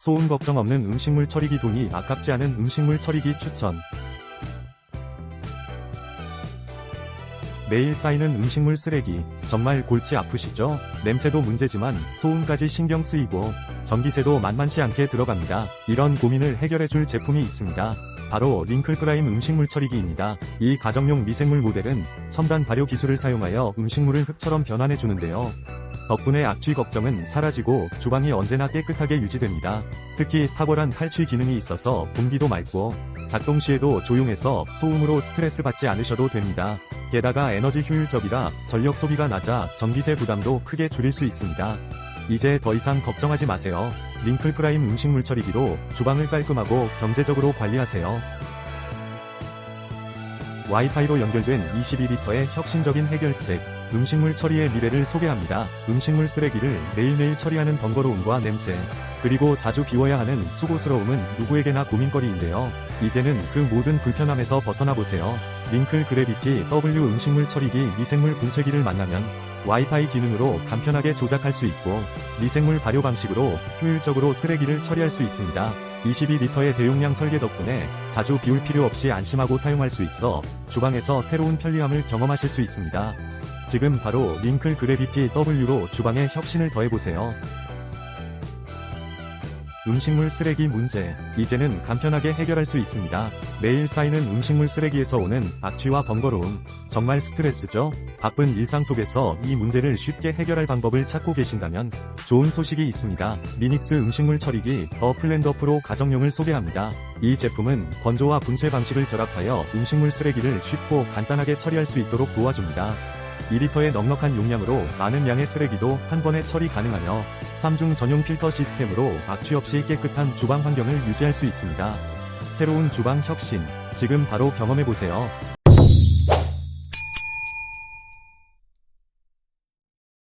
소음 걱정 없는 음식물 처리기 돈이 아깝지 않은 음식물 처리기 추천. 매일 쌓이는 음식물 쓰레기. 정말 골치 아프시죠? 냄새도 문제지만 소음까지 신경 쓰이고 전기세도 만만치 않게 들어갑니다. 이런 고민을 해결해줄 제품이 있습니다. 바로 링클 프라임 음식물 처리기입니다. 이 가정용 미생물 모델은 첨단 발효 기술을 사용하여 음식물을 흙처럼 변환해 주는데요. 덕분에 악취 걱정은 사라지고 주방이 언제나 깨끗하게 유지됩니다. 특히 탁월한 탈취 기능이 있어서 공기도 맑고 작동 시에도 조용해서 소음으로 스트레스 받지 않으셔도 됩니다. 게다가 에너지 효율적이라 전력 소비가 낮아 전기세 부담도 크게 줄일 수 있습니다. 이제 더 이상 걱정하지 마세요. 링클 프라임 음식물 처리기로 주방을 깔끔하고 경제적으로 관리하세요. 와이파이로 연결된 22리터의 혁신적인 해결책, 음식물 처리의 미래를 소개합니다. 음식물 쓰레기를 매일매일 처리하는 번거로움과 냄새, 그리고 자주 비워야 하는 수고스러움은 누구에게나 고민거리인데요. 이제는 그 모든 불편함에서 벗어나 보세요. 링클 그래비티 W 음식물 처리기 미생물 분쇄기를 만나면 와이파이 기능으로 간편하게 조작할 수 있고 미생물 발효 방식으로 효율적으로 쓰레기를 처리할 수 있습니다. 22리터의 대용량 설계 덕분에 자주 비울 필요 없이 안심하고 사용할 수 있어 주방에서 새로운 편리함을 경험하실 수 있습니다. 지금 바로 링클 그래비티 W로 주방에 혁신을 더해보세요. 음식물 쓰레기 문제. 이제는 간편하게 해결할 수 있습니다. 매일 쌓이는 음식물 쓰레기에서 오는 악취와 번거로움. 정말 스트레스죠? 바쁜 일상 속에서 이 문제를 쉽게 해결할 방법을 찾고 계신다면 좋은 소식이 있습니다. 미닉스 음식물 처리기 더 플랜더 프로 가정용을 소개합니다. 이 제품은 건조와 분쇄 방식을 결합하여 음식물 쓰레기를 쉽고 간단하게 처리할 수 있도록 도와줍니다. 2리터의 넉넉한 용량으로 많은 양의 쓰레기도 한 번에 처리 가능하며 3중 전용 필터 시스템으로 악취 없이 깨끗한 주방 환경을 유지할 수 있습니다. 새로운 주방 혁신, 지금 바로 경험해보세요.